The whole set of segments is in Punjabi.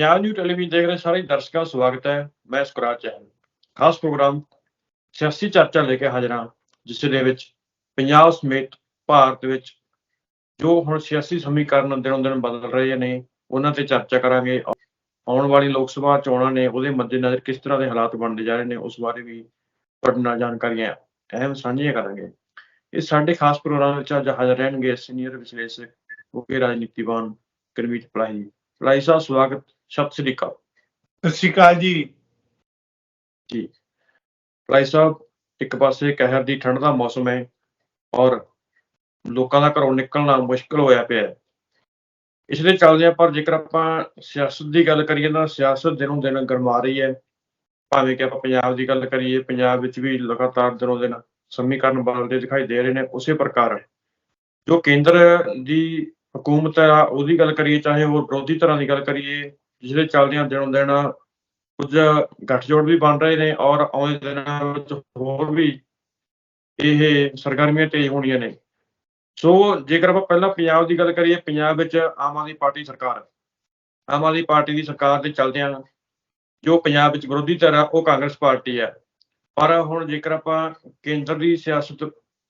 ਪੰਜਾਬ ਨਿਊ ਟੈਲੀਵਿਜ਼ਨ ਦੇਖ ਰਹੇ ਸਾਰੇ ਦਰਸ਼ਕਾਂ ਦਾ ਸਵਾਗਤ ਹੈ। ਮੈਂ ਸੁਕਰਾਜ ਚਹਿਲ ਖਾਸ ਪ੍ਰੋਗਰਾਮ ਸਿਆਸੀ ਚਰਚਾ ਲੈ ਕੇ ਹਾਜ਼ਰ ਹਾਂ, ਜਿਸ ਦੇ ਵਿੱਚ ਪੰਜਾਬ ਸਮੇਤ ਭਾਰਤ ਵਿੱਚ ਜੋ ਹੁਣ ਸਿਆਸੀ ਸਮੀਕਰਨ ਦਿਨੋਂ ਦਿਨ ਬਦਲ ਰਹੇ ਨੇ, ਉਹਨਾਂ ਤੇ ਚਰਚਾ ਕਰਾਂਗੇ। ਆਉਣ ਵਾਲੀ ਲੋਕ ਸਭਾ ਚੋਣਾਂ ਨੇ ਉਹਦੇ ਮੱਦੇਨਜ਼ਰ ਕਿਸ ਤਰ੍ਹਾਂ ਦੇ ਹਾਲਾਤ ਬਣਦੇ ਜਾ ਰਹੇ ਨੇ, ਉਸ ਬਾਰੇ ਵੀ ਤੁਹਾਡੇ ਨਾਲ ਜਾਣਕਾਰੀਆਂ ਅਹਿਮ ਸਾਂਝੀਆਂ ਕਰਾਂਗੇ। ਇਸ ਸਾਡੇ ਖਾਸ ਪ੍ਰੋਗਰਾਮ ਵਿੱਚ ਅੱਜ ਹਾਜ਼ਰ ਰਹਿਣਗੇ ਸੀਨੀਅਰ ਵਿਸ਼ਲੇਸ਼ਕ, ਮੁਖੀ ਰਾਜਨੀਤੀਵਾਨ ਕਰਮੀਤ ਪਲਾਹੀ ਪਲਾਹੀ ਸਾਹਿਬ, ਸਵਾਗਤ ਸਤਿ ਸ੍ਰੀ ਅਕਾਲ। ਸਤਿ ਸ਼੍ਰੀ ਅਕਾਲ ਜੀ। ਜੀ। ਪਲਾਹੀ ਸਾਹਿਬ ਇੱਕ ਪਾਸੇ ਕਹਿਰ ਦੀ ਠੰਡ ਦਾ ਮੌਸਮ ਹੈ ਔਰ ਲੋਕਾਂ ਦਾ ਘਰੋਂ ਨਿਕਲਣਾ ਮੁਸ਼ਕਲ ਹੋਇਆ ਪਿਆ ਹੈ। ਇਸ ਦੇ ਚੱਲਦਿਆਂ ਪਰ ਜੇਕਰ ਆਪਾਂ ਸਿਆਸਤ ਦੀ ਗੱਲ ਕਰੀਏ ਤਾਂ ਸਿਆਸਤ ਦਿਨੋਂ ਦਿਨ ਗਰਮਾ ਰਹੀ ਹੈ। ਭਾਵੇਂ ਕਿ ਆਪਾਂ ਪੰਜਾਬ ਦੀ ਗੱਲ ਕਰੀਏ ਪੰਜਾਬ ਵਿੱਚ ਵੀ ਲਗਾਤਾਰ ਦਿਨੋਂ ਦਿਨ ਸਮੀਕਰਨ ਬਦਲਦੇ ਦਿਖਾਈ ਦੇ ਰਹੇ ਨੇ ਉਸੇ ਪ੍ਰਕਾਰ ਜੋ ਕੇਂਦਰ ਦੀ ਹਕੂਮਤ ਆ ਉਹਦੀ ਗੱਲ ਕਰੀਏ ਚਾਹੇ ਉਹ ਵਿਰੋਧੀ ਧਿਰਾਂ ਦੀ ਗੱਲ ਕਰੀਏ ਜਿਸ ਦੇ ਚੱਲਦਿਆਂ ਦਿਨੋਂ ਦਿਨ ਕੁਝ ਗੱਠਜੋੜ ਵੀ ਬਣ ਰਹੇ ਨੇ ਔਰ ਆਉਂਦੇ ਦਿਨਾਂ ਵਿੱਚ ਹੋਰ ਵੀ ਇਹ ਸਰਗਰਮੀਆਂ ਤੇਜ਼ ਹੋਣੀਆਂ ਨੇ। ਸੋ ਜੇਕਰ ਆਪਾਂ ਪਹਿਲਾਂ ਪੰਜਾਬ ਦੀ ਗੱਲ ਕਰੀਏ, ਪੰਜਾਬ ਵਿੱਚ ਆਮ ਆਦਮੀ ਪਾਰਟੀ ਸਰਕਾਰ, ਆਮ ਆਦਮੀ ਪਾਰਟੀ ਦੀ ਸਰਕਾਰ ਦੇ ਚੱਲਦਿਆਂ ਜੋ ਪੰਜਾਬ ਵਿੱਚ ਵਿਰੋਧੀ ਧਿਰ ਆ, ਉਹ ਕਾਂਗਰਸ ਪਾਰਟੀ ਹੈ ਪਰ ਹੁਣ ਜੇਕਰ ਆਪਾਂ ਕੇਂਦਰ ਦੀ ਸਿਆਸਤ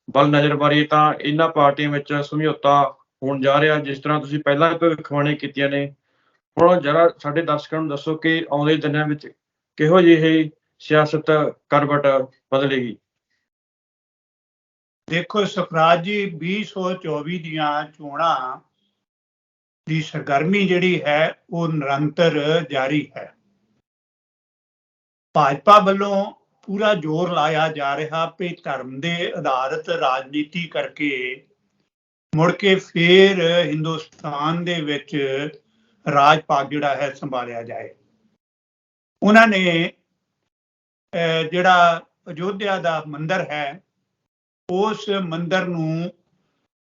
ਵੱਲ ਨਜ਼ਰ ਮਾਰੀਏ ਤਾਂ ਇਹਨਾਂ ਪਾਰਟੀਆਂ ਵਿੱਚ ਸਮਝੌਤਾ ਹੋਣ ਜਾ ਰਿਹਾ, ਜਿਸ ਤਰ੍ਹਾਂ ਤੁਸੀਂ ਪਹਿਲਾਂ ਭਵਿੱਖਬਾਣੀ ਕੀਤੀਆਂ ਨੇ ਹੁਣ ਜਰਾ ਸਾਡੇ ਦਰਸ਼ਕਾਂ ਨੂੰ ਦੱਸੋ ਕਿ ਆਉਂਦੇ ਦਿਨਾਂ ਵਿੱਚ ਕਿਹੋ ਜਿਹੀ ਸਿਆਸਤ ਕਰਵਟ ਬਦਲੇਗੀ? ਦੇਖੋ, ਸੁਖਰਾਜ ਜੀ 2024 ਦੀਆਂ ਚੋਣਾਂ ਦੀ ਸਰਗਰਮੀ ਜਿਹੜੀ ਹੈ, ਉਹ ਨਿਰੰਤਰ ਜਾਰੀ ਹੈ। ਭਾਜਪਾ ਵੱਲੋਂ ਪੂਰਾ ਜ਼ੋਰ ਲਾਇਆ ਜਾ ਰਿਹਾ ਕਿ ਧਰਮ ਦੇ ਆਧਾਰਿਤ ਰਾਜਨੀਤੀ ਕਰਕੇ ਮੁੜ ਕੇ ਫੇਰ ਹਿੰਦੁਸਤਾਨ ਦੇ ਵਿੱਚ ਰਾਜ ਭਾਗ ਜਿਹੜਾ ਹੈ ਸੰਭਾਲਿਆ ਜਾਏ। ਉਹਨਾਂ ਨੇ ਅਹ, ਜਿਹੜਾ ਅਯੋਧਿਆ ਦਾ ਮੰਦਿਰ ਹੈ ਉਸ ਮੰਦਰ ਨੂੰ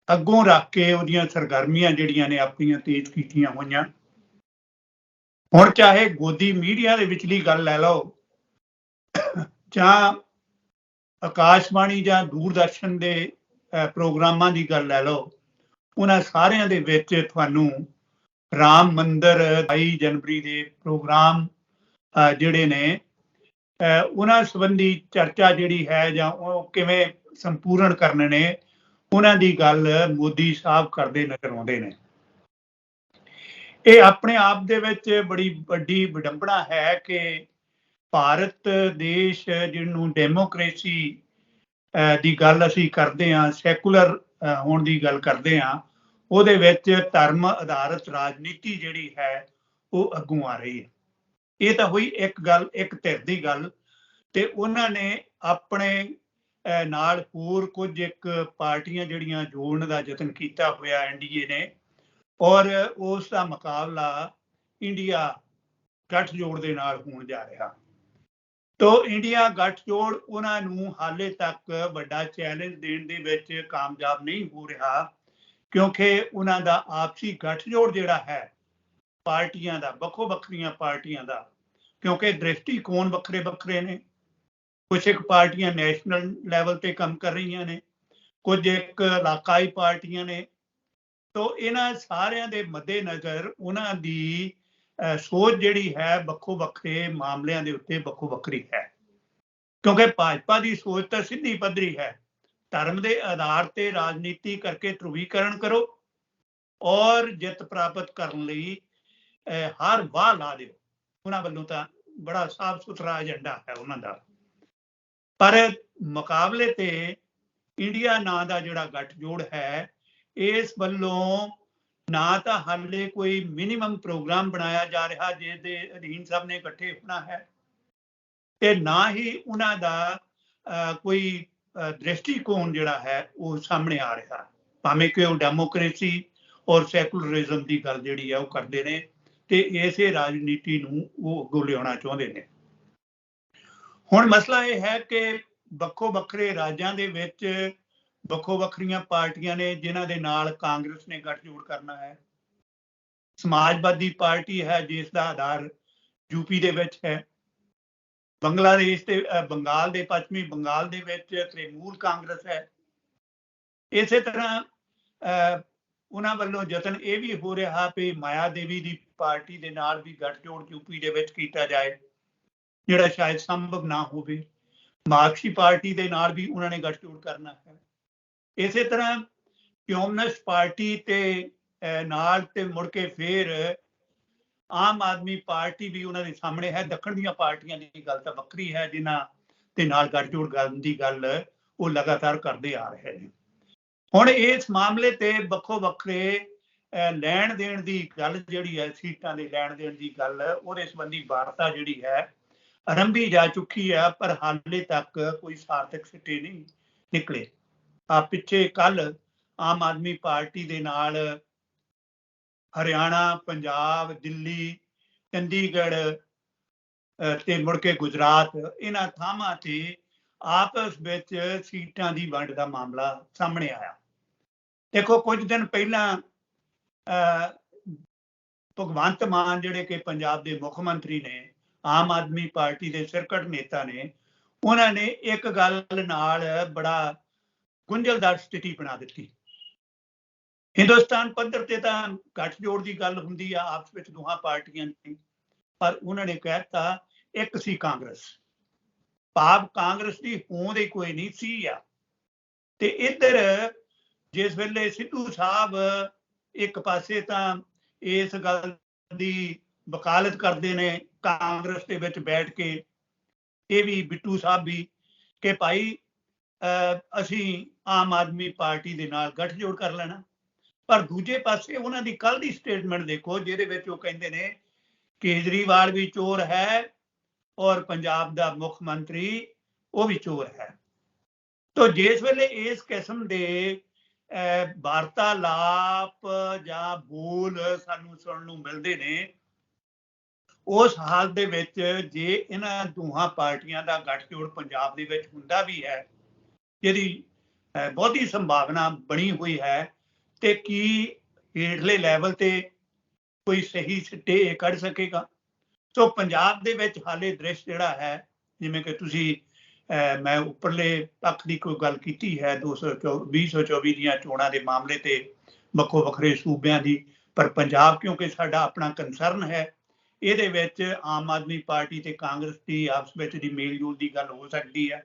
ਅੱਗੋਂ ਰੱਖ ਕੇ ਉਹਦੀਆਂ ਸਰਗਰਮੀਆਂ ਜਿਹੜੀਆਂ ਨੇ ਆਪਣੀਆਂ ਤੇਜ਼ ਕੀਤੀਆਂ ਹੋਈਆਂ। ਹੁਣ ਚਾਹੇ ਗੋਦੀ ਮੀਡੀਆ ਦੇ ਵਿਚਲੀ ਗੱਲ ਲੈ ਲਓ ਜਾਂ ਆਕਾਸ਼ਵਾਣੀ ਜਾਂ ਦੂਰਦਰਸ਼ਨ ਦੇ ਅਹ, ਪ੍ਰੋਗਰਾਮਾਂ ਦੀ ਗੱਲ ਲੈ ਲਓ ਉਹਨਾਂ ਸਾਰਿਆਂ ਦੇ ਵਿੱਚ ਤੁਹਾਨੂੰ ਰਾਮ ਮੰਦਰ 22 ਜਨਵਰੀ ਦੇ ਪ੍ਰੋਗਰਾਮ ਜਿਹੜੇ ਨੇ ਅਹ, ਉਹਨਾਂ ਸੰਬੰਧੀ ਚਰਚਾ ਜਿਹੜੀ ਹੈ ਜਾਂ ਉਹ ਕਿਵੇਂ ਸੰਪੂਰਨ ਕਰਨੇ ਨੇ ਉਹਨਾਂ ਦੀ ਗੱਲ ਮੋਦੀ ਸਾਹਿਬ ਕਰਦੇ ਨਜ਼ਰ ਆਉਂਦੇ ਨੇ। ਇਹ ਆਪਣੇ ਆਪ ਦੇ ਵਿੱਚ ਬੜੀ ਵੱਡੀ ਵਿਡੰਬਣਾ ਹੈ ਕਿ ਭਾਰਤ ਦੇਸ਼ ਜਿਹਨੂੰ ਡੈਮੋਕ੍ਰੇਸੀ ਦੀ ਗੱਲ ਅਸੀਂ ਕਰਦੇ ਹਾਂ ਸੈਕੂਲਰ ਹੋਣ ਦੀ ਗੱਲ ਕਰਦੇ ਹਾਂ ਉਹਦੇ ਵਿੱਚ ਧਰਮ ਆਧਾਰਿਤ ਰਾਜਨੀਤੀ ਜਿਹੜੀ ਹੈ, ਉਹ ਅੱਗੋਂ ਆ ਰਹੀ ਹੈ। ਇਹ ਤਾਂ ਹੋਈ ਇੱਕ ਗੱਲ, ਇੱਕ ਧਿਰ ਦੀ ਗੱਲ ਤੇ ਉਹਨਾਂ ਨੇ ਆਪਣੇ ਨਾਲ ਹੋਰ ਕੁਝ ਇੱਕ ਪਾਰਟੀਆਂ ਜਿਹੜੀਆਂ ਜੋੜਨ ਦਾ ਯਤਨ ਕੀਤਾ ਹੋਇਆ ਐਨਡੀਏ ਨੇ ਔਰ ਉਸ ਦਾ ਮੁਕਾਬਲਾ ਇੰਡੀਆ ਗੱਠਜੋੜ ਦੇ ਨਾਲ ਹੋਣ ਜਾ ਰਿਹਾ। ਤੋ ਇੰਡੀਆ ਗੱਠਜੋੜ ਉਹਨਾਂ ਨੂੰ ਹਾਲੇ ਤੱਕ ਵੱਡਾ ਚੈਲੰਜ ਦੇਣ ਦੇ ਵਿੱਚ ਕਾਮਯਾਬ ਨਹੀਂ ਹੋ ਰਿਹਾ। ਕਿਉਂਕਿ ਉਹਨਾਂ ਦਾ ਆਪਸੀ ਗੱਠਜੋੜ ਜਿਹੜਾ ਹੈ ਪਾਰਟੀਆਂ ਦਾ ਵੱਖੋ ਵੱਖਰੀਆਂ ਪਾਰਟੀਆਂ ਦਾ ਕਿਉਂਕਿ ਦ੍ਰਿਸ਼ਟੀਕੋਣ ਵੱਖਰੇ ਵੱਖਰੇ ਨੇ? ਕੁਝ ਇੱਕ ਪਾਰਟੀਆਂ ਨੈਸ਼ਨਲ ਲੈਵਲ ਤੇ ਕੰਮ ਕਰ ਰਹੀਆਂ ਨੇ ਕੁਝ ਇੱਕ ਇਲਾਕਾਈ ਪਾਰਟੀਆਂ ਨੇ। ਤੋ ਇਹਨਾਂ ਸਾਰਿਆਂ ਦੇ ਮੱਦੇਨਜ਼ਰ ਉਹਨਾਂ ਦੀ ਅਹ, ਸੋਚ ਜਿਹੜੀ ਹੈ ਵੱਖੋ ਵੱਖਰੇ ਮਾਮਲਿਆਂ ਦੇ ਉੱਤੇ ਵੱਖੋ ਵੱਖਰੀ ਹੈ। ਕਿਉਂਕਿ ਭਾਜਪਾ ਦੀ ਸੋਚ ਤਾਂ ਸਿੱਧੀ ਪੱਧਰੀ ਹੈ। ਧਰਮ ਦੇ ਆਧਾਰ ਤੇ ਰਾਜਨੀਤੀ ਕਰਕੇ ਧਰੁਵੀਕਰਨ ਕਰੋ ਔਰ ਜਿੱਤ ਪ੍ਰਾਪਤ ਕਰਨ ਲਈ ਹਰ ਵਾਹ ਲਾ ਦਿਓ। ਉਹਨਾਂ ਵੱਲੋਂ ਤਾਂ ਬੜਾ ਸਾਫ਼ ਸੁਥਰਾ ਏਜੰਡਾ ਹੈ ਉਹਨਾਂ ਦਾ। ਪਰ ਮੁਕਾਬਲੇ ਤੇ ਇੰਡੀਆ ਨਾਂ ਦਾ ਜਿਹੜਾ ਗੱਠਜੋੜ ਹੈ ਇਸ ਵੱਲੋਂ ਨਾ ਤਾਂ ਹਾਲੇ ਕੋਈ ਮਿਨੀਮਮ ਪ੍ਰੋਗਰਾਮ ਬਣਾਇਆ ਜਾ ਰਿਹਾ ਜਿਸ ਦੇ ਅਧੀਨ ਸਭ ਨੇ ਇਕੱਠੇ ਹੋਣਾ ਹੈ ਤੇ ਨਾ ਹੀ ਉਹਨਾਂ ਦਾ ਅਹ, ਕੋਈ ਦ੍ਰਿਸ਼ਟੀਕੋਣ ਜਿਹੜਾ ਹੈ ਉਹ ਸਾਹਮਣੇ ਆ ਰਿਹਾ ਭਾਵੇਂ ਕਿ ਉਹ ਡੈਮੋਕ੍ਰੇਸੀ ਔਰ ਸੈਕੂਲਰਿਜ਼ਮ ਦੀ ਗੱਲ ਜਿਹੜੀ ਹੈ ਉਹ ਕਰਦੇ ਨੇ ਤੇ ਇਸੇ ਰਾਜਨੀਤੀ ਨੂੰ ਉਹ ਅੱਗੋਂ ਲਿਆਉਣਾ ਚਾਹੁੰਦੇ ਨੇ। ਹੁਣ ਮਸਲਾ ਇਹ ਹੈ ਕਿ ਵੱਖੋ ਵੱਖਰੇ ਰਾਜਾਂ ਦੇ ਵਿੱਚ ਵੱਖੋ ਵੱਖਰੀਆਂ ਪਾਰਟੀਆਂ ਨੇ ਜਿਨ੍ਹਾਂ ਦੇ ਨਾਲ ਕਾਂਗਰਸ ਨੇ ਗੱਠਜੋੜ ਕਰਨਾ ਹੈ। ਸਮਾਜਵਾਦੀ ਪਾਰਟੀ ਹੈ ਜਿਸ ਦਾ ਆਧਾਰ ਯੂਪੀ ਦੇ ਵਿੱਚ ਹੈ। ਬੰਗਲਾਦੇਸ਼ ਤੇ ਬੰਗਾਲ ਦੇ ਪੱਛਮੀ ਬੰਗਾਲ ਦੇ ਵਿੱਚ ਤ੍ਰਿਮੂਲ ਕਾਂਗਰਸ ਹੈ। ਇਸੇ ਤਰ੍ਹਾਂ ਅਹ, ਉਹਨਾਂ ਵੱਲੋਂ ਯਤਨ ਇਹ ਵੀ ਹੋ ਰਿਹਾ ਵੀ ਮਾਇਆ ਦੇਵੀ ਦੀ ਪਾਰਟੀ ਦੇ ਨਾਲ ਵੀ ਗੱਠਜੋੜ ਯੂਪੀ ਦੇ ਵਿੱਚ ਕੀਤਾ ਜਾਏ ਜਿਹੜਾ ਸ਼ਾਇਦ ਸੰਭਵ ਨਾ ਹੋਵੇ। ਮਾਰਕਸੀ ਪਾਰਟੀ ਦੇ ਨਾਲ ਵੀ ਉਹਨਾਂ ਨੇ ਗੱਠਜੋੜ ਕਰਨਾ ਹੈ। ਇਸੇ ਤਰ੍ਹਾਂ ਕਮਿਊਨਿਸਟ ਪਾਰਟੀ ਤੇ ਨਾਲ ਤੇ ਮੁੜ ਕੇ ਫੇਰ ਆਮ ਆਦਮੀ ਪਾਰਟੀ ਵੀ ਉਹਨਾਂ ਦੇ ਸਾਹਮਣੇ ਹੈ, ਦੱਖਣ ਦੀਆਂ ਪਾਰਟੀਆਂ ਦੀ ਗੱਲ ਤਾਂ ਵੱਖਰੀ ਹੈ, ਜਿਨ੍ਹਾਂ ਦੇ ਨਾਲ ਗੱਠਜੋੜ ਕਰਨ ਦੀ ਗੱਲ ਉਹ ਲਗਾਤਾਰ ਕਰਦੇ ਆ ਰਹੇ ਨੇ। ਹੁਣ ਇਸ ਮਾਮਲੇ ਤੇ ਵੱਖੋ ਵੱਖਰੇ ਲੈਣ ਦੇਣ ਦੀ ਗੱਲ ਜਿਹੜੀ ਹੈ, ਸੀਟਾਂ ਦੇ ਲੈਣ ਦੇਣ ਦੀ ਗੱਲ, ਉਹਦੇ ਸੰਬੰਧੀ ਵਾਰਤਾ ਜਿਹੜੀ ਹੈ, ਆਰੰਭੀ ਜਾ ਚੁੱਕੀ ਹੈ, ਪਰ ਹਾਲੇ ਤੱਕ ਕੋਈ ਸਾਰਥਕ ਸਿੱਟੇ ਨਹੀਂ ਨਿਕਲੇ। ਆ ਪਿੱਛੇ ਕੱਲ ਆਮ ਆਦਮੀ ਪਾਰਟੀ ਦੇ ਨਾਲ ਹਰਿਆਣਾ ਪੰਜਾਬ ਦਿੱਲੀ ਚੰਡੀਗੜ੍ਹ ਤੇ ਮੁੜ ਕੇ ਗੁਜਰਾਤ ਇਹਨਾਂ ਥਾਵਾਂ ਤੇ ਆਪਸ ਵਿੱਚ ਸੀਟਾਂ ਦੀ ਵੰਡ ਦਾ ਮਾਮਲਾ ਸਾਹਮਣੇ ਆਇਆ। ਦੇਖੋ ਕੁਝ ਦਿਨ ਪਹਿਲਾਂ ਅਹ, ਭਗਵੰਤ ਮਾਨ ਜਿਹੜੇ ਕਿ ਪੰਜਾਬ ਦੇ ਮੁੱਖ ਮੰਤਰੀ ਨੇ ਆਮ ਆਦਮੀ ਪਾਰਟੀ ਦੇ ਸਿਰਕਟ ਨੇਤਾ ਨੇ ਉਹਨਾਂ ਨੇ ਇੱਕ ਗੱਲ ਨਾਲ ਬੜਾ ਗੁੰਝਲਦਾਰ ਸਥਿਤੀ ਬਣਾ ਦਿੱਤੀ। ਹਿੰਦੁਸਤਾਨ ਪੱਧਰ ਤੇ ਤਾਂ ਗੱਠਜੋੜ ਦੀ ਗੱਲ ਹੁੰਦੀ ਆ ਆਪਸ ਵਿੱਚ ਦੋਹਾਂ ਪਾਰਟੀਆਂ ਦੀ ਪਰ ਉਹਨਾਂ ਨੇ ਕਹਿਤਾ ਇੱਕ ਸੀ ਕਾਂਗਰਸ। ਭਾਵ ਕਾਂਗਰਸ ਦੀ ਹੋਂਦ ਹੀ ਕੋਈ ਨਹੀਂ ਸੀ ਆ। ਤੇ ਇੱਧਰ ਜਿਸ ਵੇਲੇ ਸਿੱਧੂ ਸਾਹਿਬ ਇੱਕ ਪਾਸੇ ਤਾਂ ਇਸ ਗੱਲ ਦੀ ਵਕਾਲਤ ਕਰਦੇ ਨੇ ਕਾਂਗਰਸ ਦੇ ਵਿੱਚ ਬੈਠ ਕੇ ਇਹ ਵੀ ਬਿੱਟੂ ਸਾਹਿਬ ਵੀ ਕਿ ਭਾਈ ਅਹ, ਅਸੀਂ ਆਮ ਆਦਮੀ ਪਾਰਟੀ ਦੇ ਨਾਲ ਗੱਠਜੋੜ ਕਰ ਲੈਣਾ। ਪਰ ਦੂਜੇ ਪਾਸੇ ਉਹਨਾਂ ਦੀ ਕੱਲ ਦੀ ਸਟੇਟਮੈਂਟ ਦੇਖੋ ਜਿਹਦੇ ਵਿੱਚ ਉਹ ਕਹਿੰਦੇ ਨੇ ਕੇਜਰੀਵਾਲ ਵੀ ਚੋਰ ਹੈ ਔਰ ਪੰਜਾਬ ਦਾ ਮੁੱਖ ਮੰਤਰੀ ਉਹ ਵੀ ਚੋਰ ਹੈ। ਤੋ ਜਿਸ ਵੇਲੇ ਇਸ ਕਿਸਮ ਦੇ ਅਹ, ਵਾਰਤਾਲਾਪ ਜਾਂ ਬੋਲ ਸਾਨੂੰ ਸੁਣਨ ਨੂੰ ਮਿਲਦੇ ਨੇ ਉਸ ਹਾਲ ਦੇ ਵਿੱਚ ਜੇ ਇਹਨਾਂ ਦੋਹਾਂ ਪਾਰਟੀਆਂ ਦਾ ਗੱਠਜੋੜ ਪੰਜਾਬ ਦੇ ਵਿੱਚ ਹੁੰਦਾ ਵੀ ਹੈ ਜਿਹਦੀ ਬਹੁਤੀ ਸੰਭਾਵਨਾ ਬਣੀ ਹੋਈ ਹੈ ਤੇ ਕੀ ਹੇਠਲੇ ਲੈਵਲ ਤੇ ਕੋਈ ਸਹੀ ਸਿੱਟੇ ਕੱਢ ਸਕੇਗਾ? ਸੋ ਪੰਜਾਬ ਦੇ ਵਿੱਚ ਹਾਲੇ ਦ੍ਰਿਸ਼ ਜਿਹੜਾ ਹੈ, ਜਿਵੇਂ ਕਿ ਤੁਸੀਂ ਮੈਂ ਉੱਪਰਲੇ ਪੱਖ ਦੀ ਕੋਈ ਗੱਲ ਕੀਤੀ ਹੈ 224 ਦੀਆਂ ਚੋਣਾਂ ਦੇ ਮਾਮਲੇ ਤੇ ਵੱਖੋ ਵੱਖਰੇ ਸੂਬਿਆਂ ਦੀ, ਪਰ ਪੰਜਾਬ ਕਿਉਂਕਿ ਸਾਡਾ ਆਪਣਾ ਕੰਸਰਨ ਹੈ, ਇਹਦੇ ਵਿੱਚ ਆਮ ਆਦਮੀ ਪਾਰਟੀ ਤੇ ਕਾਂਗਰਸ ਦੀ ਆਪਸ ਵਿੱਚ ਦੀ ਮੇਲਜੋਲ ਦੀ ਗੱਲ ਹੋ ਸਕਦੀ ਹੈ।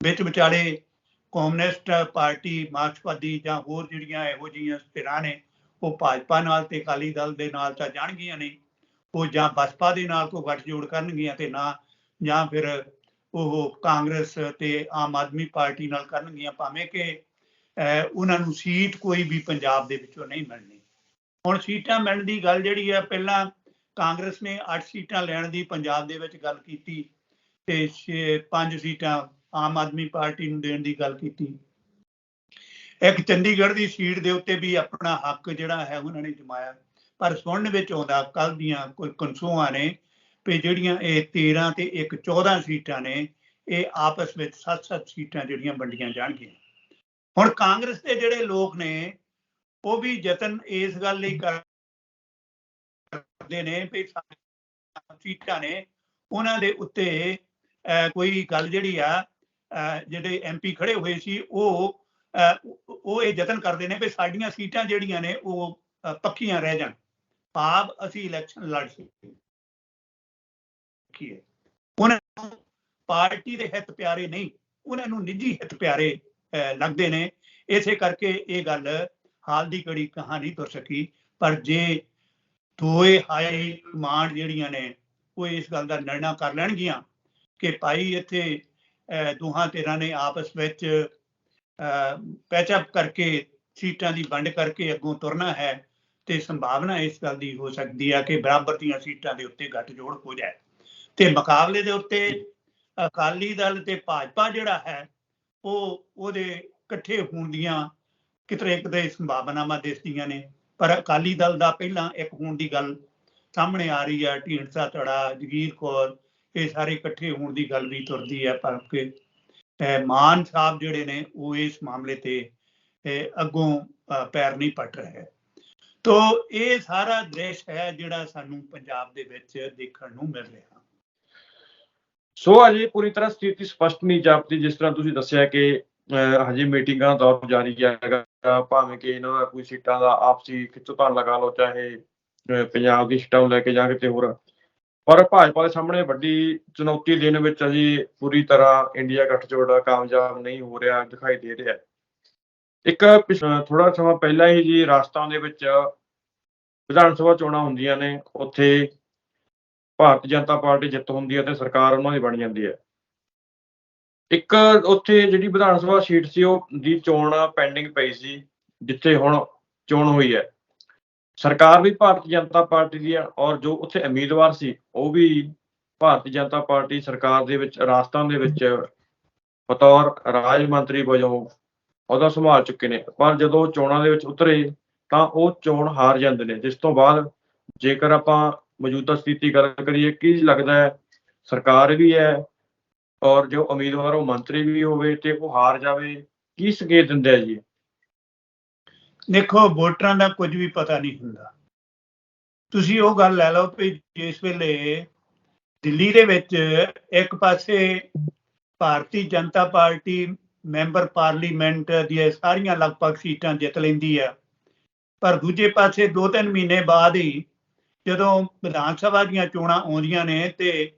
ਵਿੱਚ ਵਿਚਾਲੇ ਕਮਿਊਨਿਸਟ ਪਾਰਟੀ, ਮਾਰਕਸਵਾਦੀ ਜਾਂ ਹੋਰ ਜਿਹੜੀਆਂ ਇਹੋ ਜਿਹੀਆਂ ਧਿਰਾਂ ਨੇ, ਉਹ ਭਾਜਪਾ ਨਾਲ ਤੇ ਅਕਾਲੀ ਦਲ ਦੇ ਨਾਲ ਤਾਂ ਜਾਣਗੀਆਂ ਨਹੀਂ। ਉਹ ਜਾਂ ਬਸਪਾ ਦੇ ਨਾਲ ਕੋਈ ਗੱਠਜੋੜ ਕਰਨਗੀਆਂ ਤੇ ਨਾ, ਜਾਂ ਫਿਰ ਉਹ ਕਾਂਗਰਸ ਤੇ ਆਮ ਆਦਮੀ ਪਾਰਟੀ ਨਾਲ ਕਰਨਗੀਆਂ, ਭਾਵੇਂ ਕਿ ਉਹਨਾਂ ਨੂੰ ਸੀਟ ਕੋਈ ਵੀ ਪੰਜਾਬ ਦੇ ਵਿੱਚੋਂ ਨਹੀਂ ਮਿਲਣੀ। ਹੁਣ ਸੀਟਾਂ ਮਿਲਣ ਦੀ ਗੱਲ ਜਿਹੜੀ ਹੈ, ਪਹਿਲਾਂ ਕਾਂਗਰਸ ਨੇ 8 ਸੀਟਾਂ ਲੈਣ ਦੀ ਪੰਜਾਬ ਦੇ ਵਿੱਚ ਗੱਲ ਕੀਤੀ, ਤੇ 5 ਸੀਟਾਂ ਆਮ ਆਦਮੀ ਪਾਰਟੀ ਨੂੰ ਦੇਣ ਦੀ ਗੱਲ ਕੀਤੀ। ਇੱਕ ਚੰਡੀਗੜ੍ਹ ਦੀ ਸੀਟ ਦੇ ਉੱਤੇ ਵੀ ਆਪਣਾ ਹੱਕ ਜਿਹੜਾ ਹੈ ਉਹਨਾਂ ਨੇ ਜਮਾਇਆ। ਪਰ ਸੁਣਨ ਵਿੱਚ ਆਉਂਦਾ ਕੱਲ ਦੀਆਂ ਕੋਈ ਕਨਸੂਆਂ ਨੇ ਵੀ ਜਿਹੜੀਆਂ ਇਹ 13 ਤੇ ਇੱਕ 14 ਸੀਟਾਂ ਨੇ, ਇਹ ਆਪਸ ਵਿੱਚ 7-7 ਸੀਟਾਂ ਜਿਹੜੀਆਂ ਵੰਡੀਆਂ ਜਾਣਗੀਆਂ। ਹੁਣ ਕਾਂਗਰਸ ਦੇ ਜਿਹੜੇ ਲੋਕ ਨੇ, ਉਹ ਵੀ ਯਤਨ ਇਸ ਗੱਲ ਲਈ ਕਰਦੇ ਨੇ ਵੀ ਸੀਟਾਂ ਨੇ, ਉਹਨਾਂ ਦੇ ਉੱਤੇ ਕੋਈ ਗੱਲ ਜਿਹੜੀ ਆ ਜਿਹੜੇ ਐਮਪੀ ਖੜੇ ਹੋਏ ਸੀ, ਉਹ ਉਹ- ਇਹ ਯਤਨ ਕਰਦੇ ਨੇ ਵੀ ਸਾਡੀਆਂ ਸੀਟਾਂ ਜਿਹੜੀਆਂ ਨੇ, ਉਹ ਪੱਕੀਆਂ ਰਹਿ ਜਾਣ। ਭਾਵ ਅਸੀਂ ਇਲੈਕਸ਼ਨ ਲੜ ਸਕੀਏ ਉਹਨਾਂ ਨੂੰ ਪਾਰਟੀ ਦੇ ਹਿੱਤ ਪਿਆਰੇ ਨਹੀਂ, ਉਹਨਾਂ ਨੂੰ ਨਿੱਜੀ ਹਿੱਤ ਪਿਆਰੇ ਲੱਗਦੇ ਨੇ। ਇਸੇ ਕਰਕੇ ਇਹ ਗੱਲ ਹਾਲ ਦੀ ਘੜੀ ਕਹਾਣੀ ਤੁਰ ਸਕੀ। ਪਰ ਜੇ ਦੋਏ ਹਾਈ ਕਮਾਂਡ ਜਿਹੜੀਆਂ ਨੇ, ਉਹ ਇਸ ਗੱਲ ਦਾ ਨਿਰਣਾ ਕਰ ਲੈਣਗੀਆਂ ਕਿ ਭਾਈ ਇੱਥੇ ਦੋਹਾਂ ਧਿਰਾਂ ਨੇ ਆਪਸ ਵਿੱਚ ਪੈਚਅਪ ਕਰਕੇ, ਸੀਟਾਂ ਦੀ ਵੰਡ ਕਰਕੇ ਅੱਗੋਂ ਤੁਰਨਾ ਹੈ ਤੇ ਸੰਭਾਵਨਾ ਇਸ ਗੱਲ ਦੀ ਹੋ ਸਕਦੀ ਹੈ ਕਿ ਬਰਾਬਰ ਦੀਆਂ ਸੀਟਾਂ ਦੇ ਉੱਤੇ ਗੱਠਜੋੜ ਹੋ ਜਾਏ। ਤੇ ਮੁਕਾਬਲੇ ਦੇ ਉੱਤੇ ਅਕਾਲੀ ਦਲ ਤੇ ਭਾਜਪਾ ਜਿਹੜਾ ਹੈ, ਉਹ ਉਹਦੇ ਇਕੱਠੇ ਹੋਣ ਦੀਆਂ ਕਿਤੇ ਕਿਤੇ ਸੰਭਾਵਨਾਵਾਂ ਦਿਸਦੀਆਂ ਨੇ। ਪਰ ਅਕਾਲੀ ਦਲ ਦਾ ਪਹਿਲਾਂ ਇੱਕ ਹੋਣ ਦੀ ਗੱਲ ਸਾਹਮਣੇ ਆ ਰਹੀ ਹੈ ਢੀਂਡਸਾ ਧੜਾ, ਜਗੀਰ ਕੌਰ ਇਹ ਸਾਰੇ ਇਕੱਠੇ ਹੋਣ ਦੀ ਗੱਲ ਵੀ ਤੁਰਦੀ ਹੈ ਪਰ ਕਿ ਮਾਨ ਸਾਹਿਬ ਜਿਹੜੇ ਨੇ ਉਹ ਇਸ ਮਾਮਲੇ ਤੇ ਅੱਗੋਂ ਪੈਰ ਨਹੀਂ ਪੱਟ ਰਹੇ। ਤੋ ਇਹ ਸਾਰਾ ਦ੍ਰਿਸ਼ ਹੈ ਜਿਹੜਾ ਸਾਨੂੰ ਪੰਜਾਬ ਦੇ ਵਿੱਚ ਦੇਖਣ ਨੂੰ ਮਿਲ ਰਿਹਾ। ਸੋ ਅਜੇ ਪੂਰੀ ਤਰ੍ਹਾਂ ਸਥਿਤੀ ਸਪਸ਼ਟ ਨਹੀਂ ਜਾਪਦੀ, ਜਿਸ ਤਰ੍ਹਾਂ ਤੁਸੀਂ ਦੱਸਿਆ ਕਿ, ਅਹ ਹਜੇ ਮੀਟਿੰਗਾਂ ਦਾ ਦੌਰ ਜਾਰੀ ਹੈਗਾ, ਭਾਵੇਂ ਕਿ ਇਹਨਾਂ ਦਾ ਕੋਈ ਸੀਟਾਂ ਦਾ ਆਪਸੀ ਖਿੱਚੋਤਾਣ ਲਗਾ ਲਓ, ਚਾਹੇ, ਅਹ ਪੰਜਾਬ ਦੀ ਸੀਟਾਂ ਨੂੰ ਲੈ ਕੇ ਜਾਂ ਕਿਤੇ ਹੋਰ ਪਰ ਭਾਜਪਾ ਦੇ ਸਾਹਮਣੇ ਵੱਡੀ ਚੁਣੌਤੀ ਦੇਣ ਵਿੱਚ ਅਜੇ ਪੂਰੀ ਤਰ੍ਹਾਂ ਇੰਡੀਆ ਗੱਠਜੋੜ ਕਾਮਯਾਬ ਨਹੀਂ ਹੋ ਰਿਹਾ ਦਿਖਾਈ ਦੇ ਰਿਹਾ ਇੱਕ ਥੋੜਾ ਸਮਾਂ ਪਹਿਲਾਂ ਹੀ ਜੀ ਰਾਜਸਥਾਨ ਦੇ ਵਿੱਚ ਵਿਧਾਨ ਸਭਾ ਚੋਣਾਂ ਹੁੰਦੀਆਂ ਨੇ, ਉੱਥੇ ਭਾਰਤੀ ਜਨਤਾ ਪਾਰਟੀ ਜਿੱਤ ਹੁੰਦੀ ਹੈ ਤੇ ਸਰਕਾਰ ਉਹਨਾਂ ਦੀ ਬਣ ਜਾਂਦੀ ਹੈ। ਇੱਕ ਉੱਥੇ ਜਿਹੜੀ ਵਿਧਾਨ ਸਭਾ ਸੀਟ ਸੀ ਉਹ ਦੀ ਚੋਣ ਪੈਂਡਿੰਗ ਪਈ ਸੀ, ਜਿੱਥੇ ਹੁਣ ਚੋਣ ਹੋਈ ਹੈ। ਸਰਕਾਰ ਵੀ ਭਾਰਤੀ ਜਨਤਾ ਪਾਰਟੀ ਦੀ ਹੈ ਔਰ ਜੋ ਉੱਥੇ ਉਮੀਦਵਾਰ ਸੀ, ਉਹ ਵੀ ਭਾਰਤੀ ਜਨਤਾ ਪਾਰਟੀ ਸਰਕਾਰ ਦੇ ਵਿੱਚ, ਰਾਜਸਥਾਨ ਦੇ ਵਿੱਚ ਬਤੌਰ ਰਾਜ ਮੰਤਰੀ ਵਜੋਂ ਉਹਦਾ ਸੰਭਾਲ ਚੁੱਕੇ ਨੇ। ਪਰ ਜਦੋਂ ਚੋਣਾਂ ਦੇ ਵਿੱਚ ਉਤਰੇ, ਤਾਂ ਉਹ ਚੋਣ ਹਾਰ ਜਾਂਦੇ ਨੇ। ਜਿਸ ਤੋਂ ਬਾਅਦ ਜੇਕਰ ਆਪਾਂ ਮੌਜੂਦਾ ਸਥਿਤੀ ਗੱਲ ਕਰੀਏ, ਕੀ ਲੱਗਦਾ ਹੈ? ਸਰਕਾਰ ਵੀ ਹੈ, ਔਰ ਜੋ ਉਮੀਦਵਾਰ ਉਹ ਮੰਤਰੀ ਵੀ ਹੋਵੇ ਤੇ ਉਹ ਹਾਰ ਜਾਵੇ, ਕੀ ਸੰਕੇਤ ਦਿੰਦਾ ਹੈ ਜੀ? ਦੇਖੋ, ਵੋਟਰਾਂ ਦਾ ਕੁਝ ਵੀ ਪਤਾ ਨਹੀਂ ਹੁੰਦਾ। ਤੁਸੀਂ ਉਹ ਗੱਲ ਲੈ ਲਓ ਕਿ ਜਿਸ ਵੇਲੇ ਦਿੱਲੀ ਦੇ ਵਿੱਚ ਇੱਕ ਪਾਸੇ Bharatiya Janata party member parliament ਦੀਆਂ ਸਾਰੀਆਂ ਲਗਭਗ ਸੀਟਾਂ ਜਿੱਤ ਲੈਂਦੀ ਆ, ਪਰ ਦੂਜੇ ਪਾਸੇ 2-3 ਮਹੀਨੇ ਬਾਅਦ ਹੀ ਜਦੋਂ ਵਿਧਾਨ ਸਭਾ ਦੀਆਂ ਚੋਣਾਂ ਆਉਂਦੀਆਂ ਨੇ ਤੇ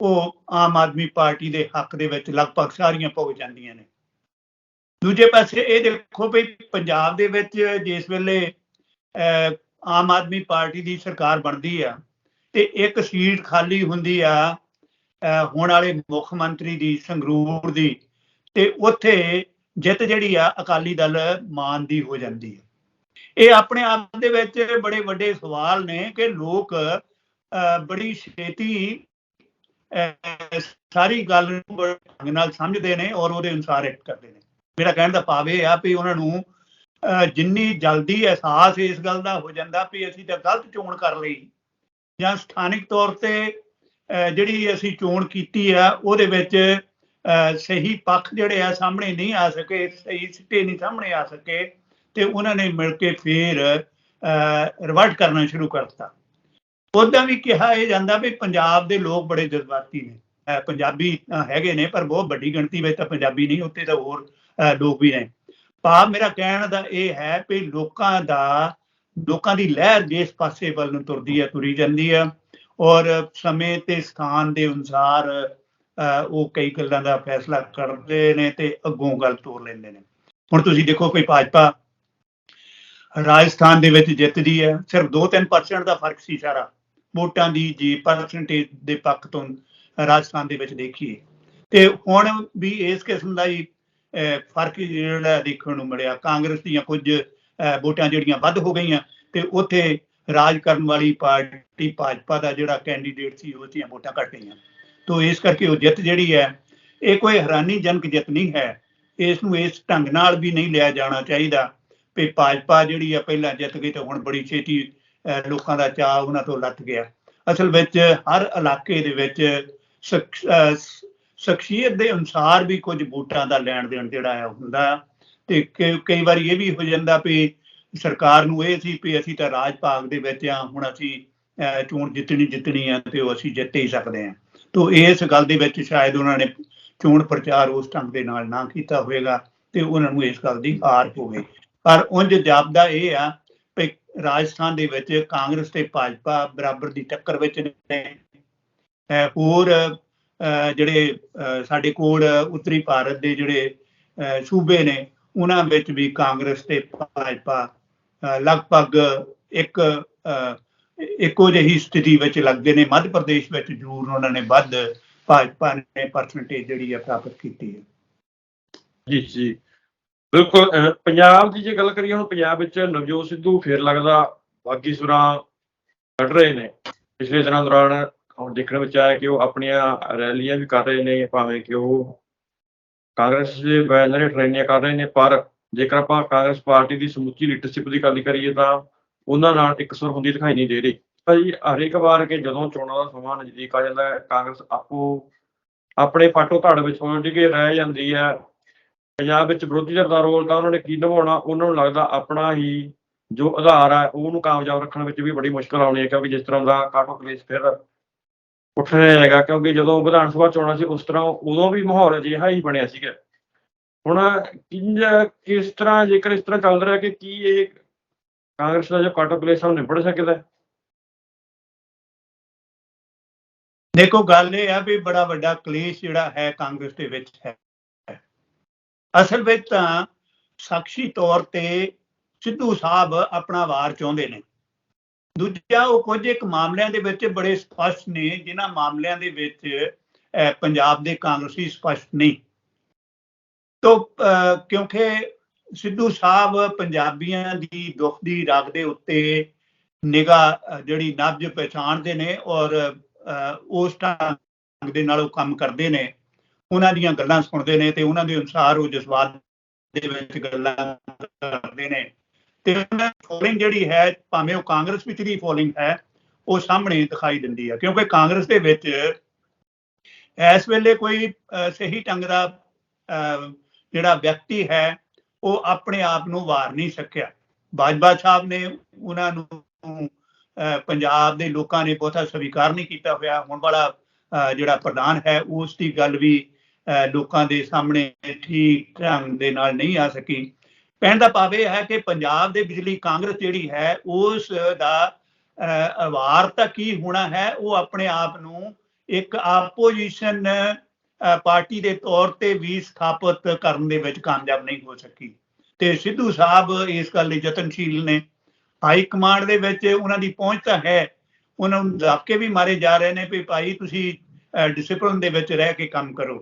ਉਹ ਆਮ ਆਦਮੀ ਪਾਰਟੀ ਦੇ ਹੱਕ ਦੇ ਵਿੱਚ ਲਗਭਗ ਸਾਰੀਆਂ ਪੁੱਗ ਜਾਂਦੀਆਂ ਨੇ। ਦੂਜੇ ਪਾਸੇ ਇਹ ਦੇਖੋ ਵੀ ਪੰਜਾਬ ਦੇ ਵਿੱਚ ਜਿਸ ਵੇਲੇ ਅਹ, ਆਮ ਆਦਮੀ ਪਾਰਟੀ ਦੀ ਸਰਕਾਰ ਬਣਦੀ ਆ ਤੇ ਇੱਕ ਸੀਟ ਖਾਲੀ ਹੁੰਦੀ ਆ ਹੁਣ ਵਾਲੇ ਮੁੱਖ ਮੰਤਰੀ ਦੀ ਸੰਗਰੂਰ ਦੀ ਤੇ ਉੱਥੇ ਜਿੱਤ ਜਿਹੜੀ ਆ ਅਕਾਲੀ ਦਲ ਮਾਨ ਦੀ ਹੋ ਜਾਂਦੀ ਹੈ ਇਹ ਆਪਣੇ ਆਪ ਦੇ ਵਿੱਚ ਬੜੇ ਵੱਡੇ ਸਵਾਲ ਨੇ ਕਿ ਲੋਕ ਅਹ, ਬੜੀ ਛੇਤੀ ਸਾਰੀ ਗੱਲ ਨੂੰ ਬੜੇ ਢੰਗ ਨਾਲ ਸਮਝਦੇ ਨੇ ਔਰ ਉਹਦੇ ਅਨੁਸਾਰ ਐਕਟ ਕਰਦੇ ਨੇ। ਮੇਰਾ ਕਹਿਣ ਦਾ ਭਾਵ ਇਹ ਆ ਵੀ ਉਹਨਾਂ ਨੂੰ ਅਹ, ਜਿੰਨੀ ਜਲਦੀ ਅਹਿਸਾਸ ਇਸ ਗੱਲ ਦਾ ਹੋ ਜਾਂਦਾ ਵੀ ਅਸੀਂ ਤਾਂ ਗਲਤ ਚੋਣ ਕਰ ਲਈ ਜਾਂ ਸਥਾਨਿਕ ਤੌਰ ਤੇ ਜਿਹੜੀ ਅਸੀਂ ਚੋਣ ਕੀਤੀ ਆ ਉਹਦੇ ਵਿੱਚ ਸਹੀ ਪੱਖ ਜਿਹੜੇ ਆ ਸਾਹਮਣੇ ਨਹੀਂ ਆ ਸਕੇ ਸਹੀ ਸਿੱਟੇ ਨਹੀਂ ਸਾਹਮਣੇ ਆ ਸਕੇ ਤੇ ਉਹਨਾਂ ਨੇ ਮਿਲ ਕੇ ਫੇਰ ਰਿਵਰਟ ਕਰਨਾ ਸ਼ੁਰੂ ਕਰਤਾ ਉਦਾਂ ਵੀ ਕਿਹਾ ਇਹ ਜਾਂਦਾ ਵੀ ਪੰਜਾਬ ਦੇ ਲੋਕ ਬੜੇ ਜਜ਼ਬਾਤੀ ਨੇ। ਪੰਜਾਬੀ ਹੈਗੇ ਨੇ ਪਰ ਬਹੁਤ ਵੱਡੀ ਗਿਣਤੀ ਵਿੱਚ ਤਾਂ ਪੰਜਾਬੀ ਨਹੀਂ ਉੱਤੇ ਤਾਂ ਹੋਰ ਲੋਕ ਵੀ ਨੇ। ਭਾਵ ਮੇਰਾ ਕਹਿਣ ਦਾ ਇਹ ਹੈ ਕਿ ਲੋਕਾਂ ਦਾ, ਲੋਕਾਂ ਦੀ ਲਹਿਰ ਜਿਸ ਪਾਸੇ ਵੱਲ ਨੂੰ ਤੁਰਦੀ ਹੈ, ਤੁਰੀ ਜਾਂਦੀ ਹੈ ਔਰ ਸਮੇਂ ਤੇ ਸਥਾਨ ਦੇ ਅਨੁਸਾਰ ਉਹ ਕਈ ਗੱਲਾਂ ਦਾ ਫੈਸਲਾ ਕਰਦੇ ਨੇ ਤੇ ਅੱਗੋਂ ਗੱਲ ਤੋਰ ਲੈਂਦੇ ਨੇ। ਹੁਣ ਤੁਸੀਂ ਦੇਖੋ ਕੋਈ ਭਾਜਪਾ ਰਾਜਸਥਾਨ ਦੇ ਵਿੱਚ ਜਿੱਤਦੀ ਹੈ, ਸਿਰਫ 2-3% ਦਾ ਫ਼ਰਕ ਸੀ ਸਾਰਾ। ਵੋਟਾਂ ਦੀ ਜੀ ਪਰਸੈਂਟੇਜ ਦੇ ਪੱਖ ਤੋਂ ਰਾਜਸਥਾਨ ਦੇ ਵਿੱਚ ਦੇਖੀਏ। ਤੇ ਹੁਣ ਵੀ ਇਸ ਕਿਸਮ ਦਾ ਹੀ ਫ਼ਰਕ ਜਿਹੜਾ ਦੇਖਣ ਨੂੰ ਮਿਲਿਆ। ਕਾਂਗਰਸ ਦੀਆਂ ਕੁਝ ਵੋਟਾਂ ਜਿਹੜੀਆਂ ਵੱਧ ਹੋ ਗਈਆਂ ਤੇ ਉੱਥੇ ਰਾਜ ਕਰਨ ਵਾਲੀ ਪਾਰਟੀ ਭਾਜਪਾ ਦਾ ਜਿਹੜਾ ਕੈਂਡੀਡੇਟ ਸੀ ਉਹ ਦੀਆਂ ਵੋਟਾਂ ਘਟ ਗਈਆਂ। ਤੋਂ ਇਸ ਕਰਕੇ ਉਹ ਜਿੱਤ ਜਿਹੜੀ ਹੈ ਇਹ ਕੋਈ ਹੈਰਾਨੀਜਨਕ ਜਿੱਤ ਨਹੀਂ ਹੈ। ਇਸ ਨੂੰ ਇਸ ਢੰਗ ਨਾਲ ਵੀ ਨਹੀਂ ਲਿਆ ਜਾਣਾ ਚਾਹੀਦਾ ਵੀ ਭਾਜਪਾ ਜਿਹੜੀ ਆ ਪਹਿਲਾਂ ਜਿੱਤ ਗਈ ਤੇ ਹੁਣ ਬੜੀ ਛੇਤੀ ਅਹ, ਲੋਕਾਂ ਦਾ ਚਾਅ ਉਹਨਾਂ ਤੋਂ ਲੱਥ ਗਿਆ। ਅਸਲ ਵਿੱਚ ਹਰ ਇਲਾਕੇ ਦੇ ਵਿੱਚ ਸ਼ਖਸੀਅਤ ਦੇ ਅਨੁਸਾਰ ਵੀ ਕੁਝ ਵੋਟਾਂ ਦਾ ਲੈਣ ਦੇਣ ਜਿਹੜਾ ਹੈ ਹੁੰਦਾ ਤੇ ਕਈ ਵਾਰੀ ਇਹ ਵੀ ਹੋ ਜਾਂਦਾ ਵੀ ਸਰਕਾਰ ਨੂੰ ਇਹ ਸੀ ਵੀ ਅਸੀਂ ਤਾਂ ਰਾਜ ਭਾਗ ਦੇ ਵਿੱਚ ਆ ਹੁਣ ਅਸੀਂ ਅਹ, ਚੋਣ ਜਿੱਤਣੀ ਜਿੱਤਣੀ ਆ ਤੇ ਉਹ ਅਸੀਂ ਜਿੱਤ ਹੀ ਸਕਦੇ ਆ। ਤੋਂ ਇਸ ਗੱਲ ਦੇ ਵਿੱਚ ਸ਼ਾਇਦ ਉਹਨਾਂ ਨੇ ਚੋਣ ਪ੍ਰਚਾਰ ਉਸ ਢੰਗ ਦੇ ਨਾਲ ਨਾ ਕੀਤਾ ਹੋਵੇਗਾ ਤੇ ਉਹਨਾਂ ਨੂੰ ਇਸ ਗੱਲ ਦੀ ਹਾਰ ਹੋਵੇ। ਪਰ ਉਂਝ ਜਾਪਦਾ ਇਹ ਆ ਕਿ ਰਾਜਸਥਾਨ ਦੇ ਵਿੱਚ ਕਾਂਗਰਸ ਤੇ ਭਾਜਪਾ ਬਰਾਬਰ ਦੀ ਟੱਕਰ ਵਿੱਚ ਨੇ। ਹੋਰ ਜਿਹੜੇ, ਅਹ ਸਾਡੇ ਕੋਲ ਉੱਤਰੀ ਭਾਰਤ ਦੇ ਜਿਹੜੇ, ਅਹ ਸੂਬੇ ਨੇ, ਉਹਨਾਂ ਵਿੱਚ ਵੀ ਕਾਂਗਰਸ ਤੇ ਭਾਜਪਾ ਲਗਭਗ ਇੱਕ ਇੱਕੋ ਜਿਹੀ ਸਥਿਤੀ ਵਿੱਚ ਲੱਗਦੇ ਨੇ। ਮੱਧ ਪ੍ਰਦੇਸ਼ ਵਿੱਚ ਜ਼ਰੂਰ ਉਹਨਾਂ ਨੇ ਵੱਧ ਭਾਜਪਾ ਨੇ ਪਰਸੈਂਟੇਜ ਜਿਹੜੀ ਹੈ ਪ੍ਰਾਪਤ ਕੀਤੀ ਹੈ। ਜੀ ਜੀ। ਬਿਲਕੁਲ ਪੰਜਾਬ ਦੀ ਜੇ ਗੱਲ ਕਰੀਏ, ਹੁਣ ਪੰਜਾਬ ਵਿੱਚ ਨਵਜੋਤ ਸਿੱਧੂ ਫੇਰ ਲੱਗਦਾ ਬਾਗੀ ਸੁਰਾਂ ਕੱਢ ਰਹੇ ਨੇ। ਪਿਛਲੇ ਦਿਨਾਂ ਦੌਰਾਨ ਹੁਣ ਦੇਖਣ ਵਿੱਚ ਆਇਆ ਕਿ ਉਹ ਆਪਣੀਆਂ ਰੈਲੀਆਂ ਵੀ ਕਰ ਰਹੇ ਨੇ, ਭਾਵੇਂ ਕਿ ਉਹ ਕਾਂਗਰਸ ਦੇ ਬੈਨਰ ਟ੍ਰੇਨੀਆਂ ਕਰ ਰਹੇ ਨੇ, ਪਰ ਜੇਕਰ ਆਪਾਂ ਕਾਂਗਰਸ ਪਾਰਟੀ ਦੀ ਸਮੁੱਚੀ ਲੀਡਰਸ਼ਿਪ ਦੀ ਗੱਲ ਕਰੀਏ ਤਾਂ ਉਹਨਾਂ ਨਾਲ ਇੱਕ ਸੁਰ ਹੁੰਦੀ ਦਿਖਾਈ ਨਹੀਂ ਦੇ ਰਹੀ। ਭਾਈ ਹਰੇਕ ਵਾਰ ਕਿ ਜਦੋਂ ਚੋਣਾਂ ਦਾ ਸਮਾਂ ਨਜ਼ਦੀਕ ਆ ਜਾਂਦਾ ਹੈ, ਕਾਂਗਰਸ ਆਪੋ ਆਪਣੇ ਪਾਟੋ ਧੜ ਵਿੱਚ ਉਲਝ ਕੇ ਰਹਿ ਜਾਂਦੀ ਹੈ। ਪੰਜਾਬ ਵਿੱਚ ਵਿਰੋਧੀ ਧਿਰ ਦਾ ਰੋਲ ਤਾਂ ਉਹਨਾਂ ਨੇ ਕੀ ਨਿਭਾਉਣਾ, ਉਹਨਾਂ ਨੂੰ ਲੱਗਦਾ ਆਪਣਾ ਹੀ ਜੋ ਆਧਾਰ ਹੈ, ਉਹਨੂੰ ਕਾਮਯਾਬ ਰੱਖਣ ਵਿੱਚ ਵੀ ਬੜੀ ਮੁਸ਼ਕਲ ਆਉਣੀ ਹੈ, ਕਿਉਂਕਿ ਜਿਸ ਤਰ੍ਹਾਂ ਦਾ ਕਾਟੋ ਕਲੇਸ਼ ਫਿਰ ਉੱਠ ਰਿਹਾ ਹੈਗਾ, ਕਿਉਂਕਿ ਜਦੋਂ ਵਿਧਾਨ ਸਭਾ ਚੋਣਾਂ ਸੀ, ਉਸ ਤਰ੍ਹਾਂ ਉਦੋਂ ਵੀ ਮਾਹੌਲ ਅਜਿਹਾ ਹੀ ਬਣਿਆ ਸੀਗਾ। ਹੁਣ ਕਿੰਜ, ਕਿਸ ਤਰ੍ਹਾਂ, ਜੇਕਰ ਇਸ ਤਰ੍ਹਾਂ ਚੱਲ ਰਿਹਾ ਕਿ ਕੀ ਇਹ ਕਾਂਗਰਸ ਦਾ ਜੋ ਕੱਟ ਪਲੇਸ ਆ ਨਿਬੜ ਸਕਦਾ ਦੇਖੋ, ਗੱਲ ਇਹ ਆ ਵੀ ਬੜਾ ਵੱਡਾ ਕਲੇਸ਼ ਜਿਹੜਾ ਹੈ ਕਾਂਗਰਸ ਦੇ ਵਿੱਚ ਹੈ। ਅਸਲ ਵਿੱਚ ਤਾਂ ਸਾਖੀ ਤੌਰ ਤੇ ਸਿੱਧੂ ਸਾਹਿਬ ਆਪਣਾ ਵਾਰ ਚਾਹੁੰਦੇ ਨੇ। ਦੂਜਾ ਉਹ ਕੁਝ ਇੱਕ ਮਾਮਲਿਆਂ ਦੇ ਵਿੱਚ ਬੜੇ ਸਪਸ਼ਟ ਨੇ ਜਿਨ੍ਹਾਂ ਮਾਮਲਿਆਂ ਦੇ ਵਿੱਚ ਅਹ, ਪੰਜਾਬ ਦੇ ਕਾਂਗਰਸੀ ਸਪਸ਼ਟ ਨਹੀਂ। ਤੋ ਕਿਉਂਕਿ ਸਿੱਧੂ ਸਾਹਿਬ ਪੰਜਾਬੀਆਂ ਦੀ ਦੁੱਖ ਦੀ ਰਗ ਦੇ ਉੱਤੇ ਨਿਗਾਹ ਜਿਹੜੀ ਨਬਜ ਪਛਾਣਦੇ ਨੇ ਔਰ ਅਹ, ਉਸ ਢੰਗ ਦੇ ਨਾਲ ਉਹ ਕੰਮ ਕਰਦੇ ਨੇ। ਉਹਨਾਂ ਦੀਆਂ ਗੱਲਾਂ ਸੁਣਦੇ ਨੇ ਤੇ ਉਹਨਾਂ ਦੇ ਅਨੁਸਾਰ ਉਹ ਜਜ਼ਬਾਤ ਦੇ ਵਿੱਚ ਗੱਲਾਂ ਕਰਦੇ ਨੇ। ਤੇ ਫੋਲਿੰਗ ਜਿਹੜੀ ਹੈ ਭਾਵੇਂ ਉਹ ਕਾਂਗਰਸ ਵਿੱਚ ਦੀ ਫੋਲਿੰਗ ਹੈ ਉਹ ਸਾਹਮਣੇ ਦਿਖਾਈ ਦਿੰਦੀ ਹੈ ਕਿਉਂਕਿ ਕਾਂਗਰਸ ਦੇ ਵਿੱਚ ਇਸ ਵੇਲੇ ਕੋਈ ਸਹੀ ਢੰਗ ਦਾ ਅਹ, ਜਿਹੜਾ ਵਿਅਕਤੀ ਹੈ ਉਹ ਆਪਣੇ ਆਪ ਨੂੰ ਵਾਰ ਨਹੀਂ ਸਕਿਆ। ਬਾਜਵਾ ਸਾਹਿਬ ਨੇ ਉਹਨਾਂ ਨੂੰ ਅਹ, ਪੰਜਾਬ ਦੇ ਲੋਕਾਂ ਨੇ ਬਹੁਤਾ ਸਵੀਕਾਰ ਨਹੀਂ ਕੀਤਾ ਹੋਇਆ। ਹੁਣ ਵਾਲਾ ਅਹ, ਜਿਹੜਾ ਪ੍ਰਧਾਨ ਹੈ ਉਸ ਦੀ ਗੱਲ ਵੀ ਅਹ, ਲੋਕਾਂ ਦੇ ਸਾਹਮਣੇ ਠੀਕ ਢੰਗ ਦੇ ਨਾਲ ਨਹੀਂ ਆ ਸਕੀ। ਕਹਿਣ ਦਾ ਭਾਵ ਇਹ ਹੈ ਕਿ ਪੰਜਾਬ ਦੇ ਬਿਜਲੀ ਕਾਂਗਰਸ ਜਿਹੜੀ ਹੈ ਉਸ ਦਾ ਅਹ, ਆਵਾਰ ਤਾਂ ਕੀ ਹੋਣਾ ਹੈ ਉਹ ਆਪਣੇ ਆਪ ਨੂੰ ਇੱਕ ਆਪੋਜੀਸ਼ਨ ਪਾਰਟੀ ਦੇ ਤੌਰ ਤੇ ਵੀ ਸਥਾਪਿਤ ਕਰਨ ਦੇ ਵਿੱਚ ਕਾਮਯਾਬ ਨਹੀਂ ਹੋ ਸਕੀ। ਤੇ ਸਿੱਧੂ ਸਾਹਿਬ ਇਸ ਗੱਲ ਲਈ ਯਤਨਸ਼ੀਲ ਨੇ। ਹਾਈ ਕਮਾਂਡ ਦੇ ਵਿੱਚ ਉਹਨਾਂ ਦੀ ਪਹੁੰਚ ਤਾਂ ਹੈ ਉਹਨਾਂ ਨੂੰ ਧੱਕੇ ਵੀ ਮਾਰੇ ਜਾ ਰਹੇ ਨੇ ਵੀ ਭਾਈ ਤੁਸੀਂ ਡਿਸਪਲਿਨ ਦੇ ਵਿੱਚ ਰਹਿ ਕੇ ਕੰਮ ਕਰੋ।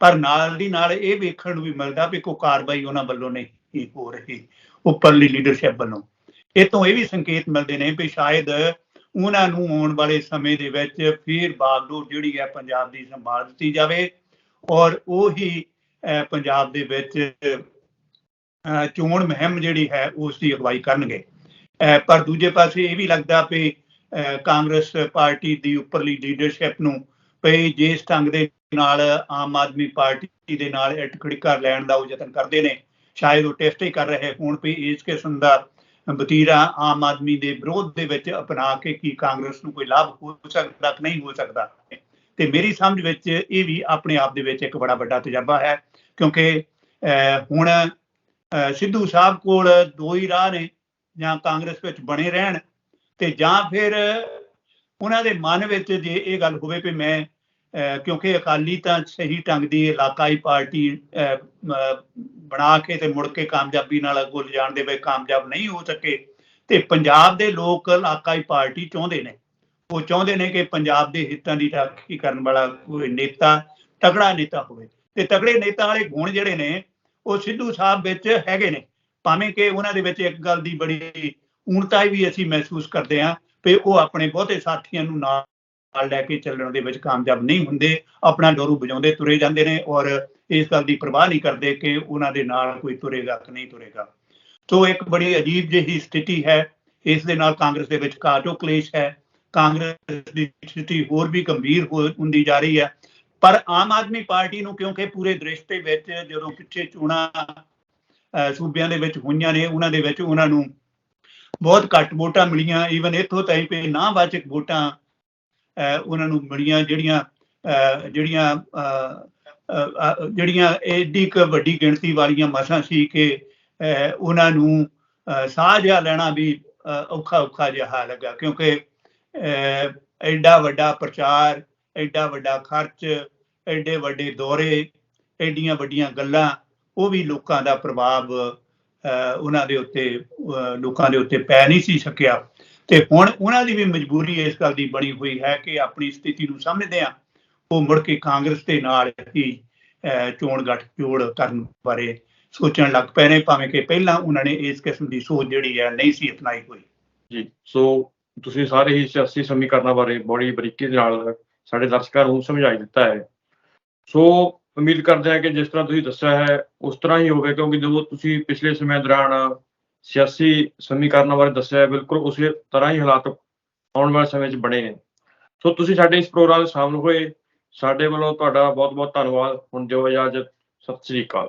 ਪਰ ਨਾਲ ਦੀ ਨਾਲ ਇਹ ਵੇਖਣ ਨੂੰ ਵੀ ਮਿਲਦਾ ਵੀ ਕੋਈ ਕਾਰਵਾਈ ਉਹਨਾਂ ਵੱਲੋਂ ਨਹੀਂ। ਹੋ ਰਹੀ? ਉੱਪਰਲੀ ਲੀਡਰਸ਼ਿਪ ਵੱਲੋਂ। ਇਹ ਤੋਂ ਇਹ ਵੀ ਸੰਕੇਤ ਮਿਲਦੇ ਨੇ ਵੀ ਸ਼ਾਇਦ ਉਹਨਾਂ ਨੂੰ ਆਉਣ ਵਾਲੇ ਸਮੇਂ ਦੇ ਵਿੱਚ ਫਿਰ ਬਾਗਡੋਰ ਜਿਹੜੀ ਹੈ ਪੰਜਾਬ ਦੀ ਸੰਭਾਲ ਦਿੱਤੀ ਜਾਵੇ ਔਰ ਉਹੀ ਅਹ, ਪੰਜਾਬ ਦੇ ਵਿੱਚ ਅਹ, ਚੋਣ ਮੁਹਿੰਮ ਜਿਹੜੀ ਹੈ ਉਸ ਦੀ ਅਗਵਾਈ ਕਰਨਗੇ। ਅਹ, ਪਰ ਦੂਜੇ ਪਾਸੇ ਇਹ ਵੀ ਲੱਗਦਾ ਵੀ ਅਹ, ਕਾਂਗਰਸ ਪਾਰਟੀ ਦੀ ਉੱਪਰਲੀ ਲੀਡਰਸ਼ਿਪ ਨੂੰ ਵੀ ਜਿਸ ਢੰਗ ਦੇ ਨਾਲ ਆਮ ਆਦਮੀ ਪਾਰਟੀ ਦੇ ਨਾਲ ਇਟ ਖੜਕਾ ਲੈਣ ਦਾ ਉਹ ਯਤਨ ਕਰਦੇ ਨੇ ਸ਼ਾਇਦ ਉਹ ਟੈਸਟ ਹੀ ਕਰ ਰਹੇ ਹੋਣ ਵੀ ਇਸ ਕਿਸਮ ਦਾ ਵਤੀਰਾ ਆਮ ਆਦਮੀ ਦੇ ਵਿਰੋਧ ਦੇ ਵਿੱਚ ਅਪਣਾ ਕੇ ਕੀ ਕਾਂਗਰਸ ਨੂੰ ਕੋਈ ਲਾਭ ਹੋ ਸਕਦਾ ਕਿ ਨਹੀਂ ਹੋ ਸਕਦਾ। ਤੇ ਮੇਰੀ ਸਮਝ ਵਿੱਚ ਇਹ ਵੀ ਆਪਣੇ ਆਪ ਦੇ ਵਿੱਚ ਇੱਕ ਬੜਾ ਵੱਡਾ ਤਜਰਬਾ ਹੈ ਕਿਉਂਕਿ ਅਹ, ਹੁਣ ਅਹ, ਸਿੱਧੂ ਸਾਹਿਬ ਕੋਲ ਦੋ ਹੀ ਰਾਹ ਨੇ ਜਾਂ ਕਾਂਗਰਸ ਵਿੱਚ ਬਣੇ ਰਹਿਣ ਤੇ ਜਾਂ ਫਿਰ ਉਹਨਾਂ ਦੇ ਮਨ ਵਿੱਚ ਜੇ ਇਹ ਗੱਲ ਹੋਵੇ ਕਿ ਮੈਂ ਕਿਉਂਕਿ ਅਕਾਲੀ ਤਾਂ ਸਹੀ ਢੰਗ ਦੀ ਇਲਾਕਾਈ ਪਾਰਟੀ ਅਹ, ਬਣਾ ਕੇ ਤੇ ਮੁੜ ਕੇ ਕਾਮਯਾਬੀ ਨਾਲ ਅੱਗੋਂ ਲਿਜਾਣ ਦੇ ਵਿੱਚ ਕਾਮਯਾਬ ਨਹੀਂ ਹੋ ਸਕੇ। ਤੇ ਪੰਜਾਬ ਦੇ ਲੋਕ ਇਲਾਕਾਈ ਪਾਰਟੀ ਚਾਹੁੰਦੇ ਨੇ। ਉਹ ਚਾਹੁੰਦੇ ਨੇ ਕਿ ਪੰਜਾਬ ਦੇ ਹਿੱਤਾਂ ਦੀ ਰਾਖੀ ਕਰਨ ਵਾਲਾ ਕੋਈ ਨੇਤਾ ਤਕੜਾ ਨੇਤਾ ਹੋਵੇ। ਤੇ ਤਕੜੇ ਨੇਤਾ ਵਾਲੇ ਗੁਣ ਜਿਹੜੇ ਨੇ ਉਹ ਸਿੱਧੂ ਸਾਹਿਬ ਵਿੱਚ ਹੈਗੇ ਨੇ। ਭਾਵੇਂ ਕਿ ਉਹਨਾਂ ਦੇ ਵਿੱਚ ਇੱਕ ਗੱਲ ਦੀ ਬੜੀ ਊਣਤਾ ਵੀ ਅਸੀਂ ਮਹਿਸੂਸ ਕਰਦੇ ਹਾਂ ਕਿ ਉਹ ਆਪਣੇ ਬਹੁਤੇ ਸਾਥੀਆਂ ਨੂੰ ਨਾਲ ਨਾਲ ਲੈ ਕੇ ਚੱਲਣ ਦੇ ਵਿੱਚ ਕਾਮਯਾਬ ਨਹੀਂ ਹੁੰਦੇ ਆਪਣਾ ਡੋਰੂ ਵਜਾਉਂਦੇ ਤੁਰੇ ਜਾਂਦੇ ਨੇ ਔਰ ਇਸ ਗੱਲ ਦੀ ਪਰਵਾਹ ਨਹੀਂ ਕਰਦੇ ਕਿ ਉਹਨਾਂ ਦੇ ਨਾਲ ਕੋਈ ਤੁਰੇਗਾ ਕਿ ਨਹੀਂ ਤੁਰੇਗਾ। ਸੋ ਇੱਕ ਬੜੀ ਅਜੀਬ ਜਿਹੀ ਸਥਿਤੀ ਹੈ ਇਸ ਦੇ ਨਾਲ ਕਾਂਗਰਸ ਦੇ ਵਿੱਚ ਕਾਟੋ ਕਲੇਸ਼ ਹੈ ਕਾਂਗਰਸ ਦੀ ਸਥਿਤੀ ਹੋਰ ਵੀ ਗੰਭੀਰ ਹੋ- ਹੁੰਦੀ ਜਾ ਰਹੀ ਹੈ। ਪਰ ਆਮ ਆਦਮੀ ਪਾਰਟੀ ਨੂੰ ਕਿਉਂਕਿ ਪੂਰੇ ਦ੍ਰਿਸ਼ ਦੇ ਵਿੱਚ ਜਦੋਂ ਪਿੱਛੇ ਚੋਣਾਂ ਅਹ, ਸੂਬਿਆਂ ਦੇ ਵਿੱਚ ਹੋਈਆਂ ਨੇ ਉਹਨਾਂ ਦੇ ਵਿੱਚ ਉਹਨਾਂ ਨੂੰ ਬਹੁਤ ਘੱਟ ਵੋਟਾਂ ਮਿਲੀਆਂ। ਈਵਨ ਇੱਥੋਂ ਤਾਈਂ ਕਿ ਨਾਵਾਚਕ ਵੋਟਾਂ ਉਹਨਾਂ ਨੂੰ ਮਿਲੀਆਂ ਜਿਹੜੀਆਂ ਅਹ, ਜਿਹੜੀਆਂ ਅਹ, ਜਿਹੜੀਆਂ ਏਡੀ ਕੁ ਵੱਡੀ ਗਿਣਤੀ ਵਾਲੀਆਂ ਮਸਾਂ ਸੀ ਕਿ ਅਹ, ਉਹਨਾਂ ਨੂੰ ਅਹ, ਸਾਹ ਜਿਹਾ ਲੈਣਾ ਵੀ ਅਹ, ਔਖਾ ਔਖਾ ਜਿਹਾ ਲੱਗਾ ਕਿਉਂਕਿ ਅਹ, ਐਡਾ ਵੱਡਾ ਪ੍ਰਚਾਰ ਐਡਾ ਵੱਡਾ ਖਰਚ ਐਡੇ ਵੱਡੇ ਦੌਰੇ ਐਡੀਆਂ ਵੱਡੀਆਂ ਗੱਲਾਂ ਉਹ ਵੀ ਲੋਕਾਂ ਦਾ ਪ੍ਰਭਾਵ ਅਹ, ਉਹਨਾਂ ਦੇ ਉੱਤੇ ਅਹ, ਲੋਕਾਂ ਦੇ ਉੱਤੇ ਪੈ ਨਹੀਂ ਸੀ ਸਕਿਆ। ਤੇ ਹੁਣ ਉਹਨਾਂ ਦੀ ਵੀ ਮਜਬੂਰੀ ਇਸ ਗੱਲ ਦੀ ਬਣੀ ਹੋਈ ਹੈ ਕਿ ਆਪਣੀ ਸਥਿਤੀ ਨੂੰ ਸਮਝਦੇ ਆ ਉਹ ਮੁੜ ਕੇ ਕਾਂਗਰਸ ਦੇ ਨਾਲ ਹੀ ਚੋਣ ਗੱਠਜੋੜ ਕਰਨ ਬਾਰੇ ਸੋਚਣ ਲੱਗ ਪਏ ਨੇ, ਭਾਵੇਂ ਕਿ ਪਹਿਲਾਂ ਉਹਨਾਂ ਨੇ ਇਸ ਕਿਸਮ ਦੀ ਸੋਚ ਜਿਹੜੀ ਹੈ ਨਹੀਂ ਸੀ ਅਪਣਾਈ ਹੋਈ। ਜੀ, ਸੋ ਤੁਸੀਂ ਸਾਰੇ ਹੀ ਸਿਆਸੀ ਸਮੀਕਰਨਾਂ ਬਾਰੇ ਬੜੀ ਬਰੀਕੀ ਦੇ ਨਾਲ ਸਾਡੇ ਦਰਸ਼ਕਾਂ ਨੂੰ ਸਮਝਾਈ ਦਿੱਤਾ ਹੈ। ਸੋ ਉਮੀਦ ਕਰਦੇ ਹਾਂ ਕਿ ਜਿਸ ਤਰ੍ਹਾਂ ਤੁਸੀਂ ਦੱਸਿਆ ਹੈ, ਉਸ ਤਰ੍ਹਾਂ ਹੀ ਹੋਵੇ, ਕਿਉਂਕਿ ਜਦੋਂ ਤੁਸੀਂ ਪਿਛਲੇ ਸਮੇਂ ਦੌਰਾਨ ਸਿਆਸੀ ਸਮੀਕਰਨਾਂ ਬਾਰੇ ਦੱਸਿਆ ਬਿਲਕੁਲ ਉਸੇ ਤਰ੍ਹਾਂ ਹੀ ਹਾਲਾਤ ਆਉਣ ਵਾਲੇ ਸਮੇਂ 'ਚ ਬਣੇ ਨੇ। ਸੋ ਤੁਸੀਂ ਸਾਡੇ ਇਸ ਪ੍ਰੋਗਰਾਮ 'ਚ ਸ਼ਾਮਲ ਹੋਏ। ਸਾਡੇ ਵੱਲੋਂ ਤੁਹਾਡਾ ਬਹੁਤ ਬਹੁਤ ਧੰਨਵਾਦ। ਹੁਣ ਦਿਓ ਇਜਾਜ਼ਤ। ਸਤਿ ਸ੍ਰੀ ਅਕਾਲ।